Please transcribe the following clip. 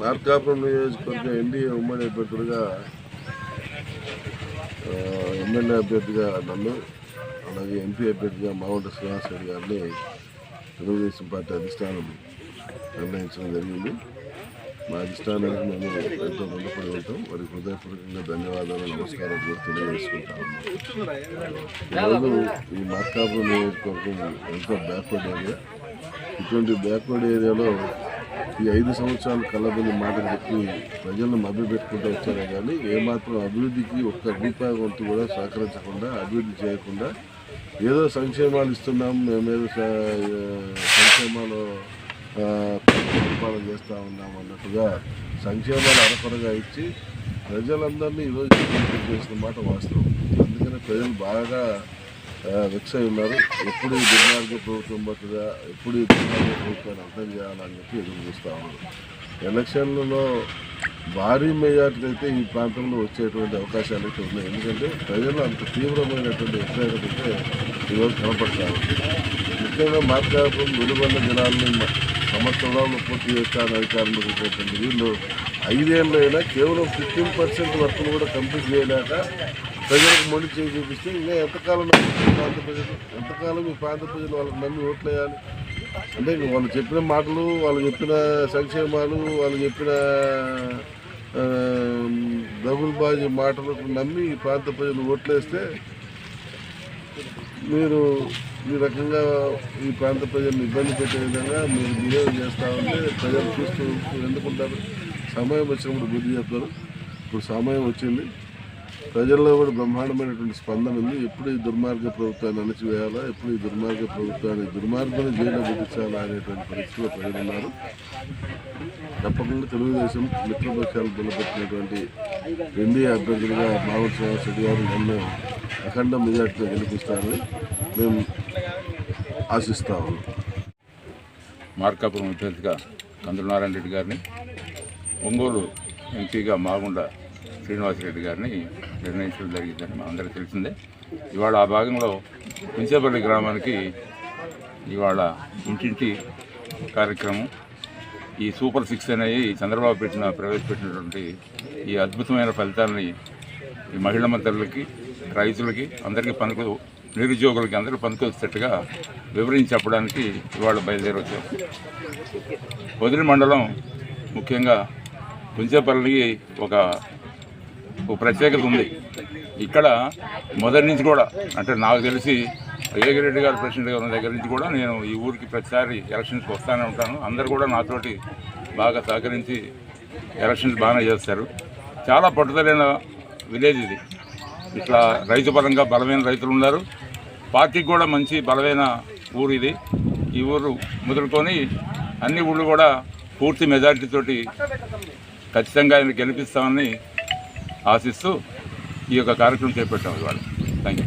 మార్కాపురం నియోజకవర్గం ఎన్డీఏ ఉమ్మడి అభ్యర్థులుగా ఎమ్మెల్యే అభ్యర్థిగా నన్ను అలాగే ఎంపీ అభ్యర్థిగా మావంట శ్రీనివాసరెడ్డి గారిని తెలుగుదేశం పార్టీ అధిష్టానం నిర్ణయించడం జరిగింది. మా అధిష్టానానికి మేము ఎంతో రుణపడి ఉంటాం వారికి హృదయపూర్వకంగా ధన్యవాదాలు నమస్కారం కూడా తెలియజేసుకుంటాము ఈరోజు ఈ మార్కాపురం నియోజకవర్గం ఎంతో బ్యాక్వర్డ్ ఏరియా ఇటువంటి బ్యాక్వర్డ్ ఏరియాలో ఈ ఐదు సంవత్సరాల కళ్ళబొల్లి మాటలు చెప్పి ప్రజలను మభ్యపెట్టుకుంటూ వచ్చారే కానీ ఏమాత్రం అభివృద్ధికి ఒక్క రూపాయి వంతు కూడా సహకరించకుండా అభివృద్ధి చేయకుండా ఏదో సంక్షేమాలు ఇస్తున్నాం మేమేదో సంక్షేమాలు పరిపాలన చేస్తూ ఉన్నాం అన్నట్టుగా సంక్షేమాలు అరకొరగా ఇచ్చి ప్రజలందరినీ ఈరోజు చేసిన మాట వాస్తవం. అందుకనే ప్రజలు బాగా వెక్స్ అయి ఉన్నారు. ఎప్పుడు ఈ దుర్మార్గ ప్రభుత్వం పట్టుగా ఎప్పుడు ఈ దుర్మార్గ ప్రభుత్వాన్ని అర్థం చేయాలని చెప్పి ఎదురు చూస్తూ ఉన్నారు. ఎలక్షన్లలో భారీ మెజార్టీ అయితే ఈ ప్రాంతంలో వచ్చేటువంటి అవకాశాలు అయితే ఉన్నాయి. ఎందుకంటే ప్రజలు అంత తీవ్రమైనటువంటి వ్యతిరేకత అయితే ఈరోజు కనపడతారు ముఖ్యంగా మార్కాపురం వెలువల్ల జనాలని సంవత్సరంలో పూర్తి చేస్తాను అధికారంలో పోతుంది వీళ్ళు ఐదేళ్ళు అయినా కేవలం ఫిఫ్టీన్ పర్సెంట్ వర్క్లు కూడా కంప్లీట్ చేయలేక ప్రజలకు మొండి చేసి చూపిస్తే ఇంకా ఎంతకాలం ప్రాంత ప్రజలు ఎంతకాలం ఈ ప్రాంత ప్రజలు వాళ్ళకి నమ్మి ఓట్లు వేయాలి అంటే వాళ్ళు చెప్పిన మాటలు వాళ్ళు చెప్పిన సంక్షేమాలు వాళ్ళు చెప్పిన ఆ, దగులుబాజీ మాటలకు నమ్మి ఈ ప్రాంత ప్రజలు ఓట్లేస్తే మీరు ఈ రకంగా ఈ ప్రాంత ప్రజలను ఇబ్బంది పెట్టే విధంగా మీరు బిహేవ్ చేస్తూ ఉంటే ప్రజలు చూస్తూ ఎందుకుంటారు? సమయం వచ్చినప్పుడు బుద్ధి చెప్తారు ఇప్పుడు సమయం వచ్చింది. ప్రజల్లో కూడా బ్రహ్మాండమైనటువంటి స్పందన ఉంది. ఎప్పుడు ఈ దుర్మార్గ ప్రభుత్వాన్ని అణచివేయాలా? ఎప్పుడు ఈ దుర్మార్గ ప్రభుత్వాన్ని దుర్మార్గాన్ని జైలు బుద్ధించాలా అనేటువంటి పరిస్థితిలో ప్రజలు ఉన్నారు. తప్పకుండా తెలుగుదేశం మిత్రపక్షాలు బలపెట్టినటువంటి ఎన్డీఏ అభ్యర్థులుగా మామూలు శ్రీనివాస్ రెడ్డి గారు నన్ను అఖండ మెజార్టీతో గెలిపిస్తారని మేము ఆశిస్తాము. మార్కాపురం అభ్యర్థిగా కందుల నారాయణ రెడ్డి గారిని ఒంగోలు ఎంపీగా మాగుండ శ్రీనివాసరెడ్డి గారిని నిర్ణయించడం జరిగిందని మా అందరికీ తెలిసిందే. ఇవాళ ఆ భాగంలో పించేపల్లి గ్రామానికి ఇవాళ ఇంటింటి కార్యక్రమం. ఈ సూపర్ సిక్స్ అనేవి చంద్రబాబు పెట్టిన ప్రవేశపెట్టినటువంటి ఈ అద్భుతమైన ఫలితాలని ఈ మహిళా మంత్రులకి రైతులకి అందరికీ పనుకు నిరుద్యోగులకి అందరూ పనికొచ్చేట్టుగా వివరించి చెప్పడానికి ఇవాళ బయలుదేరి వచ్చారు వదిలి మండలం ముఖ్యంగా కుంచేపల్లికి ఒక ఒక ప్రత్యేకత ఉంది. ఇక్కడ మొదటి నుంచి కూడా అంటే నాకు తెలిసి రేగిరెడ్డి గారు ప్రెసిడెంట్ గారు దగ్గర నుంచి కూడా నేను ఈ ఊరికి ప్రతిసారి ఎలక్షన్స్కి వస్తూనే ఉంటాను. అందరు కూడా నాతోటి బాగా సహకరించి ఎలక్షన్స్ బాగానే చేస్తారు. చాలా పట్టుదలైన విలేజ్ ఇది. ఇట్లా రైతు పరంగా బలమైన రైతులు ఉన్నారు. పార్టీకి కూడా మంచి బలమైన ఊరు ఇది. ఈ ఊరు మొదలుకొని అన్ని ఊళ్ళు కూడా పూర్తి మెజారిటీతోటి ఖచ్చితంగా ఆయన గెలిపిస్తామని ఆశిస్తూ ఈ యొక్క కార్యక్రమం చేపట్టాం ఇవాళ. Thank you